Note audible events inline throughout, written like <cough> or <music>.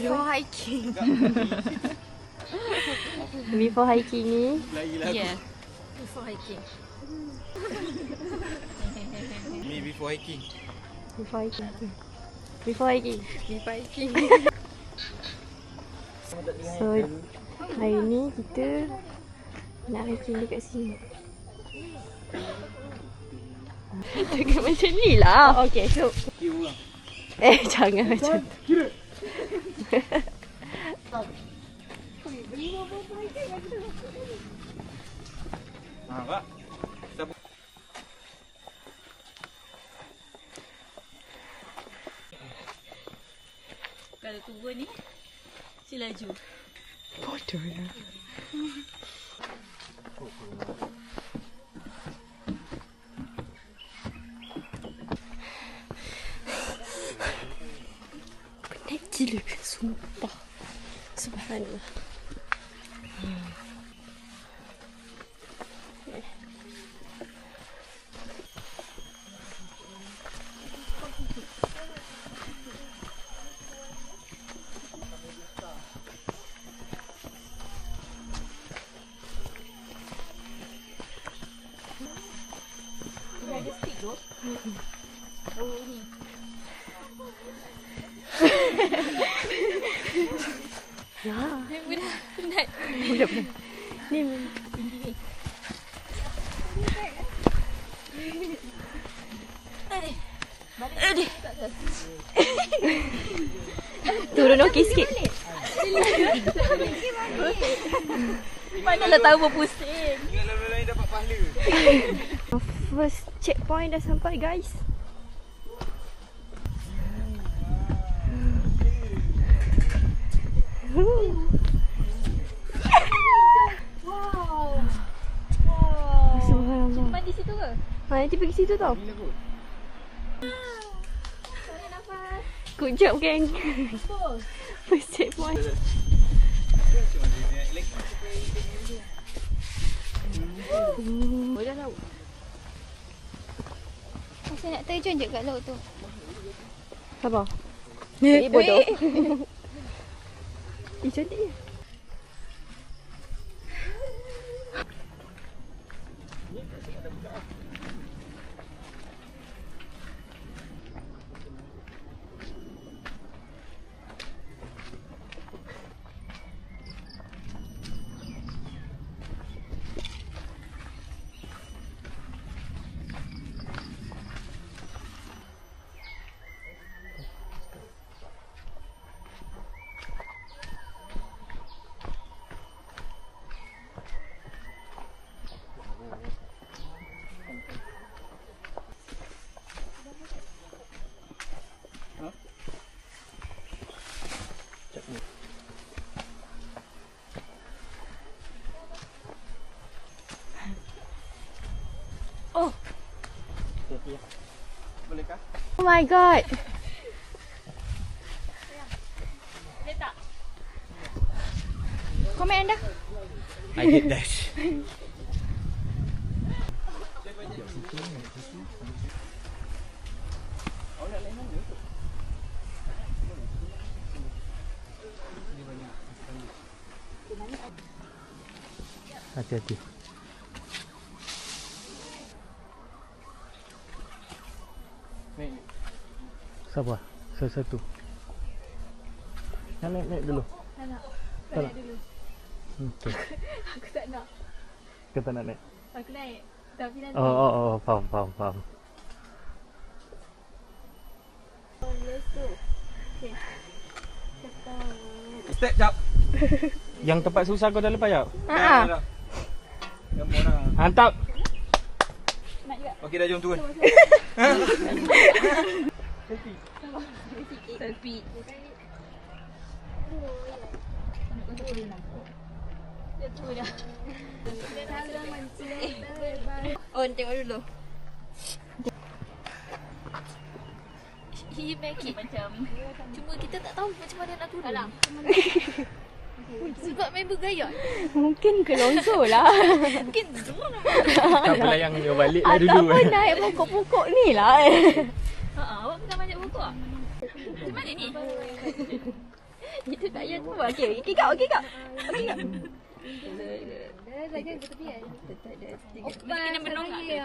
Before hiking. <laughs> Before hiking ni. Yeah. Before hiking. <laughs> Me before hiking. Before hiking. Before hiking. Before hiking. <laughs> So hari ni kita nak hiking dekat sini. Dekat macam ni lah. Okay, so. Eh, jangan macam tu. Ha, Pak. Kita bu- Kalau turun ni, si laju. Bodoh lah. <laughs> Penat gila, sumpah. Subhanallah. Penat. Budak-budak. Ni Aduh. turun okey sikit. Manalah tahu berpusing. Ingat lain-lain <laughs> dapat pahala. First checkpoint dah sampai guys. Wow. <laughs> Wow. Mandi situ ke? Ha, nanti pergi situ tau. Good job geng. First checkpoint. Oh, dah tahu. Saya nak terjun je kat laut tu. Sabar. Eh, bodoh. <laughs> Eh, cantik je. Bolehkah? Oh my god. Komen anda. I hate that. Hati-hati. Sabar. Satu-satu. Naik, naik, naik dulu. Tak nak. Tak nak. Okay. <laughs> Aku tak nak. Kau tak nak naik? Aku naik. Tapi nanti. Oh, oh, oh. Faham, faham, faham. Step jap. <laughs> Yang tempat susah kau dah lepas jap? Ha. Mantap. Nak juga. Okey dah jom turun. <laughs> Selfie. Dah. Oh, tengok dulu. He make it macam Cuma kita tak tahu macam mana nak turun Alam. <laughs> Sebab member gaya Mungkin ke longsor lah. <laughs> Mungkin semua nak Tak apalah yang kau balik lah dulu. Ataupun naik pokok-pokok ni lah. <laughs> Haa, awak pegang banyak pokok Macam mana ni? Itu tak payah tu. Okey, okey kau, okey kau. Okey kau. Lagi ke tepi? Mesti kena menongak ke?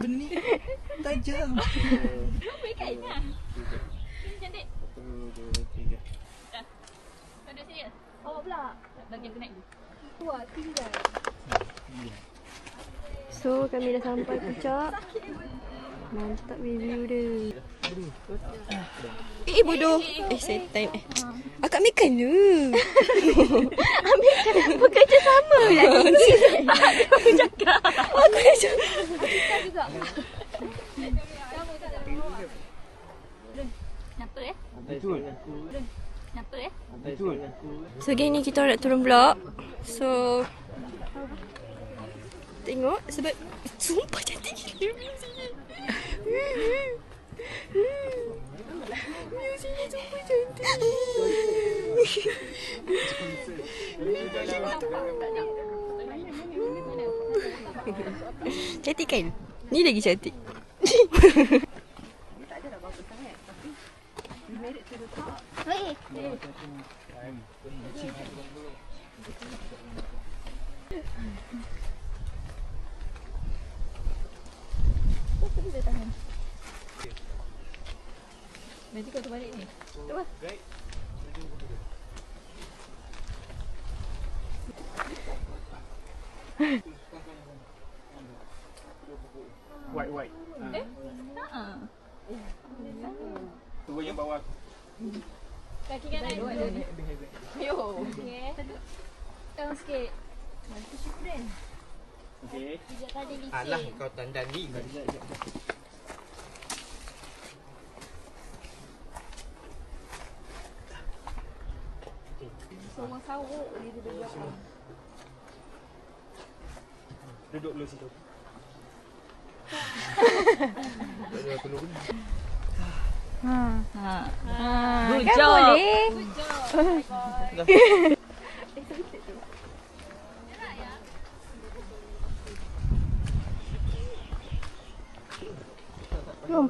Benda ni tajam. Baik. Ini cantik. Satu, dua, tiga. Kau duduk sini ke? Awak pula. Bagi aku naik. Wah, tinggal. So, kami dah sampai puncak. Mantap review dia. Eh, eh bodoh. Eh, setan. Eh. Akak makan tu. <laughs> Ambil kan. Bekerja sama lah. <laughs> Aku cakap. Aku cakap. Kenapa eh? Betul. Kenapa eh? Betul. So, gini ni kita nak turun vlog. So, tengok sebab sumpah cantik gila sini sumpah cantik. Cantik kan? Ni lagi cantik. Nanti kau terbalik ni. White white. Ha. Tu yang bawah. Kaki kanan. Yo. Okey. Tengok sikit. Okey. Sejak tadi licin. Alah kau tandan ni. Semua sawuk ni dia belakang. Duduk dulu situ. Good kan boleh. Jom.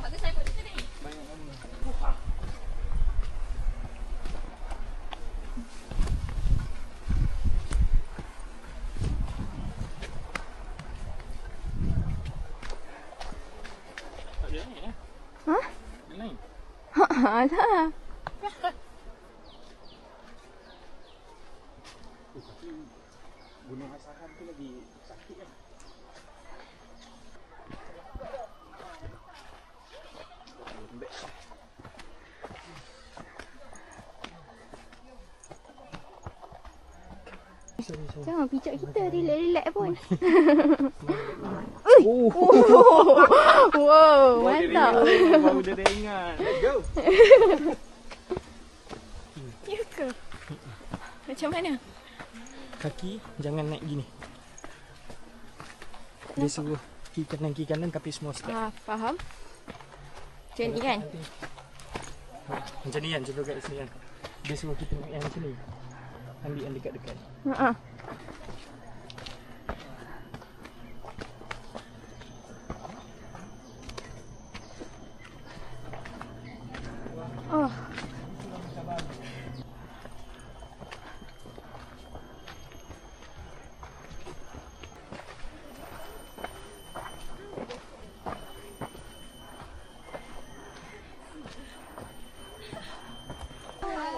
Bagus saya pun di sini. Tak ada ni eh. Hah? Yang lain. Ha, dah. Gunung Asahan tu lagi sakit kan. Jangan pijak kita relax-relax pun. <laughs> Oh, <laughs> wow, mantap. Baru dia ingat. <laughs> Ya ke? Macam mana? Kaki jangan naik gini. Dia suruh kiri kanan kiri kanan tapi semua step. Ah, faham? Macam ni kan? Ha, macam ni kan cuba kat sini kan. Dia suruh kita naik yang macam ni. Ambil yang dekat-dekat. Ha. Oh.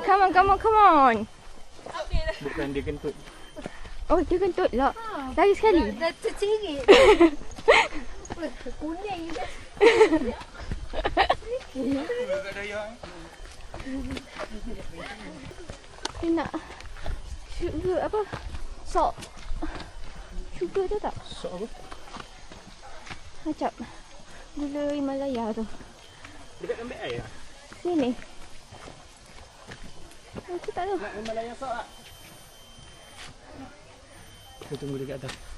Come on, come on, come on. Bukan dia kentut. Oh, dia kentut lah. Lagi sekali. Dah tercerit. <laughs> Kuning <laughs> dah. Dia nak sugar apa? Sok. Sugar tu tak? Sok apa? Macam gula Himalaya tu. Dekat ambil air lah. Sini. Aku tak tahu. Nak yang sok tak? Kita tunggu dekat atas.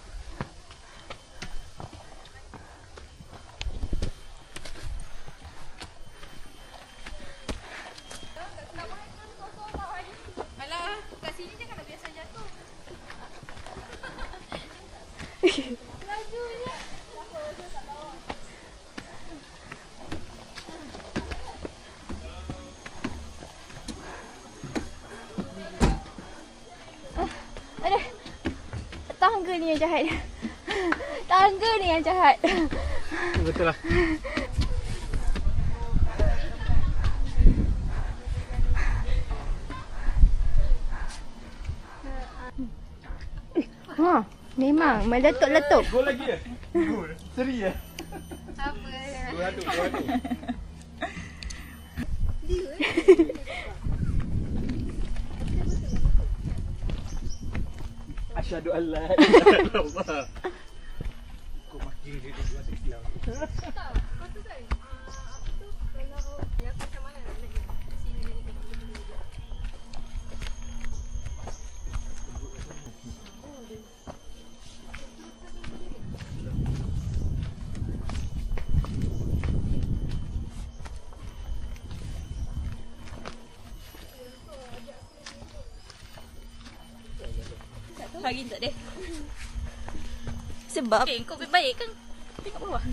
Ni yang jahat. <laughs> Tangga ni yang jahat. Betul lah. Ha, memang meletup-letup. Gol lagi ya? Gol. Seri ya? Apa? Dua tu, dua tu. <laughs> Asyhadu an la <laughs> ilaha illallah. Kau makin dia dua Islam. Hari ni tak ada. Sebab Eh, kau baik kan? Tengok bawah.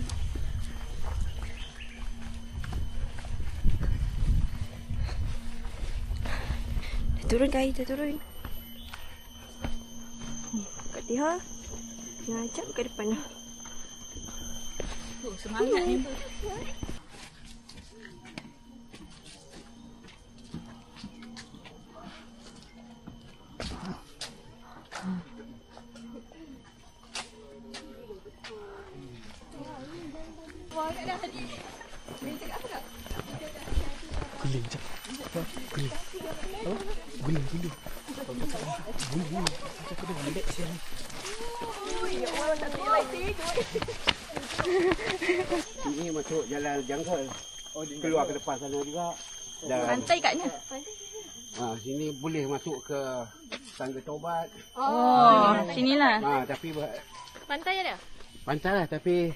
Dah turun ke air? Dah turun. Hmm, Kak Tiha. Yang ajak ke depan lah. Oh, semangat ni. Siang. Ini masuk jalan jangkal. Oh, Keluar ke depan sana juga. Dan Pantai katnya. ha, sini boleh masuk ke tangga taubat. Oh, sinilah. Ha, tapi Pantai ada? pantai lah tapi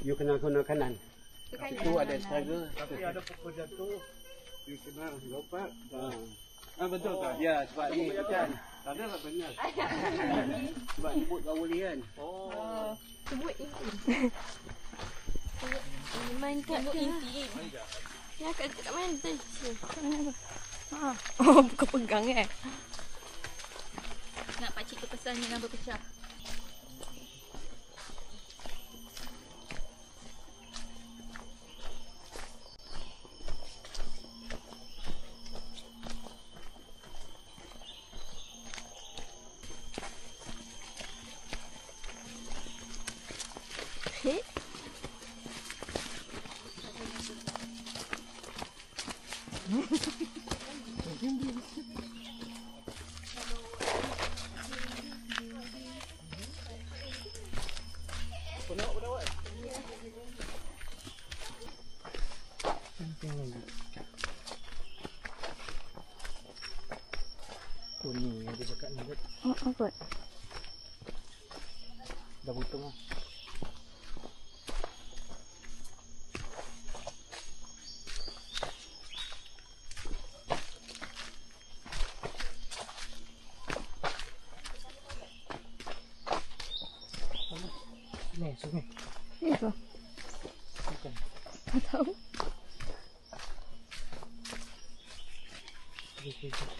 you kena guna kanan. Itu ada tangga. Tapi ada pokok jatuh. You kena lompat. Ha. Ah betul tak? Ya, sebab ni kan. Tak ada lah benar. <laughs> sebab sebut kau boleh kan. Main kat Tengok dia. inti. Ya, kat, kat mana tu? Ha. Oh, bukan pegang eh. Nak pakcik tu pesan jangan berpecah. Eh? Oh ni ada cakap ni. Jap. Oh, apa? Dah potong lah. Sini, sini. Ni apa? Bukan. Tak tahu. Sini, sini, sini.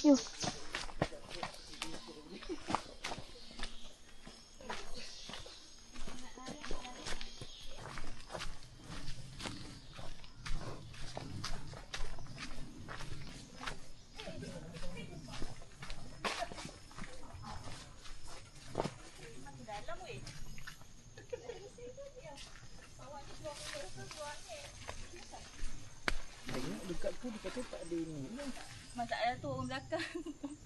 Yo. Dekat tu, dekat tu tak ada ni. Masalah tu orang belakang.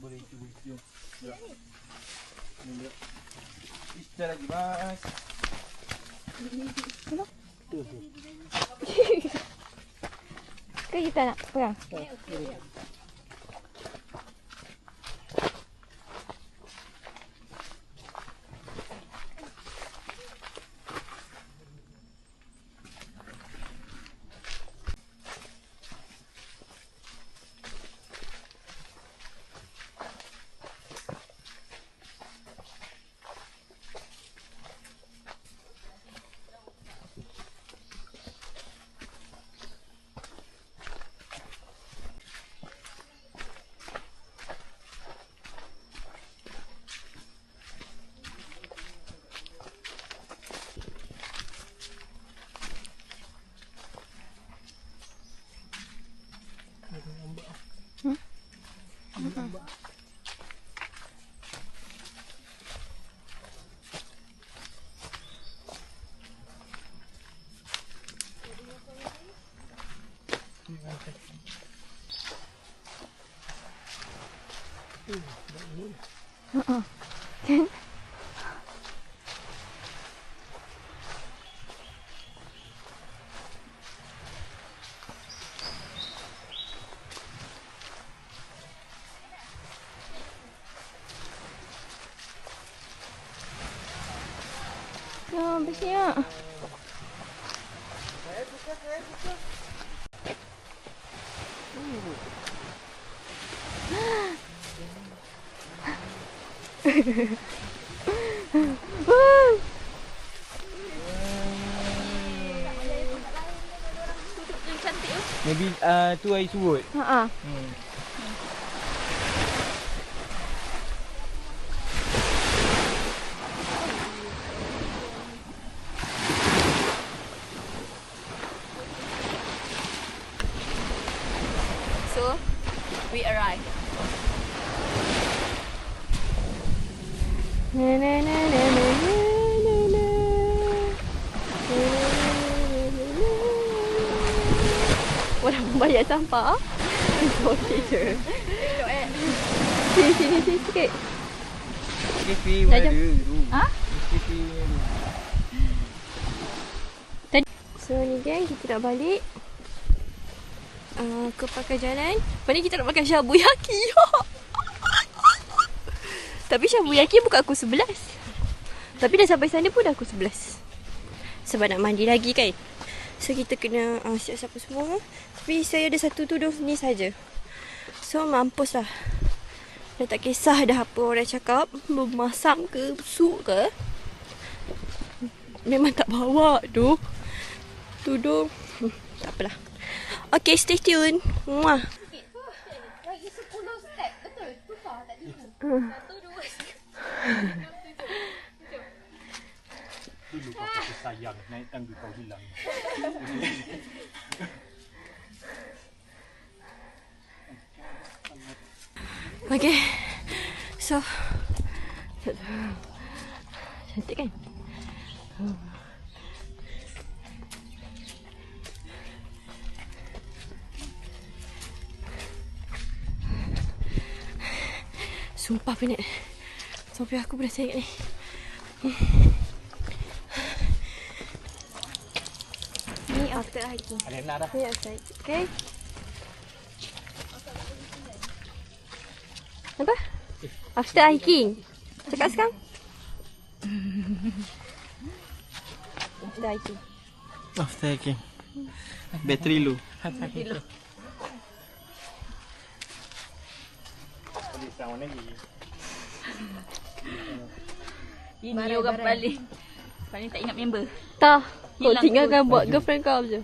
Boleh cuba jom. Gerak. Ni dia. Istirahat lagi mas. Ke kita nak perang? Ha. Kan? Uh-uh. Maybe uh, tu air surut. Ha ah. Hmm. Je. Sini sini sini sikit. Ada jom. tu. Ha? Cafe ada. So ni geng kita nak balik. Uh, ke pakai jalan. Ni kita nak makan shabu yaki. <laughs> Tapi shabu yaki bukan aku 11. Tapi dah sampai sana pun dah aku 11. Sebab nak mandi lagi kan. So kita kena uh, siap-siap apa semua. Tapi saya ada satu tudung ni saja. So mampus lah. Dah tak kisah dah apa orang cakap. Memasam ke, busuk ke. Memang tak bawa tu. Tudung. Hmm, tak apalah. Okay, stay tune. Muah. Lagi 10 step. Betul. Susah tak ada. Satu, dua, Dulu kau kata sayang, naik tangga kau hilang. <laughs> Okay. So. Cantik kan? Sumpah penat. Sampai aku berasa ingat ni. Ni after hiking. Ada nak dah. Ni after hiking. Okay. Apa? After hiking. Cakap sekarang. After hiking. After hiking. Battery low. Ini orang paling paling tak ingat member. Tak. Kau tinggalkan buat girlfriend kau je.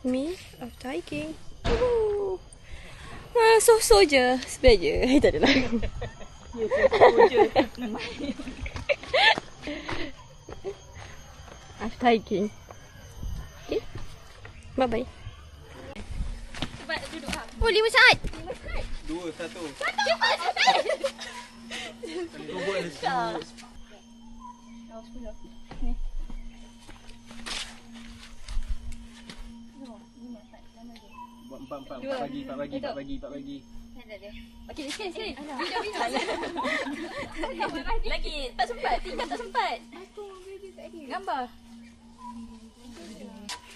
Me after hiking. So-so je. Sebenarnya. <laughs> Eh, tak adalah. <laughs> after hiking. Okay. Bye-bye. Cepat duduk ha. Oh, lima saat. Dua, satu. Buat empat, empat, empat bagi, empat bagi, empat bagi, empat bagi. Okey, sekali, sekali. Video, video. Lagi, tak sempat. Tinggal tak sempat. Gambar.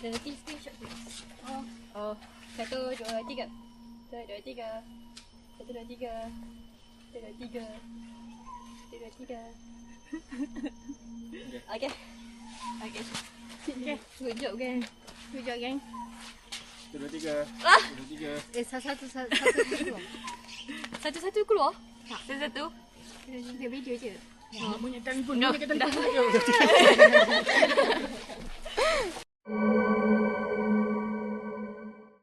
Dan nanti screenshot tu. Oh. Oh. Satu, dua, tiga. Satu, dua, tiga. Satu, dua, tiga. Satu, dua, tiga. Satu, dua, tiga. <laughs> Okay. Okay. Okay. Good job, gang. Good job, gang. Satu, dua, tiga. Satu, dua, tiga. Eh, satu, satu, satu, satu. Satu-satu keluar? Satu-satu. Tiga video je. No, dah. <laughs> <laughs>